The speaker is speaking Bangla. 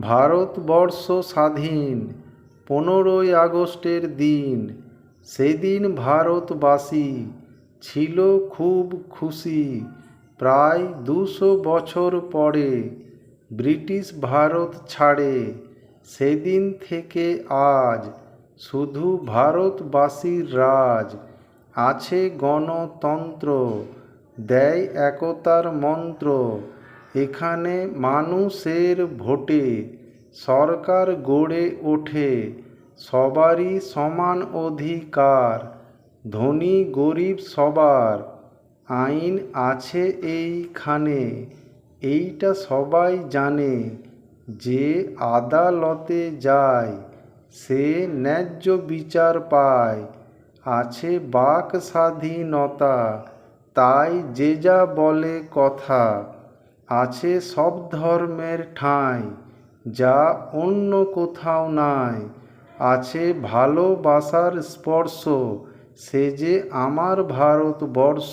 ভারতবর্ষ স্বাধীন, পনেরোই আগস্টের দিন। সেদিন ভারতবাসী ছিল খুব খুশি। প্রায় দুশো বছর পরে ব্রিটিশ ভারত ছাড়ে। সেদিন থেকে আজ শুধু ভারতবাসীর রাজ আছে গণতন্ত্র, দেয় একতার মন্ত্র। এখানে মানুষের ভোটে সরকার গড়ে ওঠে, সবারই সমান অধিকার, ধনী গরিব সবার আইন আছে এইখানে। এইটা সবাই জানে, যে আদালতে যায়, সে ন্যায্য বিচার পায়। আছে বাক স্বাধীনতা, তাই যে যা বলে কথা। আছে সব ধর্মের ঠাঁই, যা অন্য কোথাও নাই। আছে ভালোবাসার স্পর্শ, সে যে আমার ভারতবর্ষ।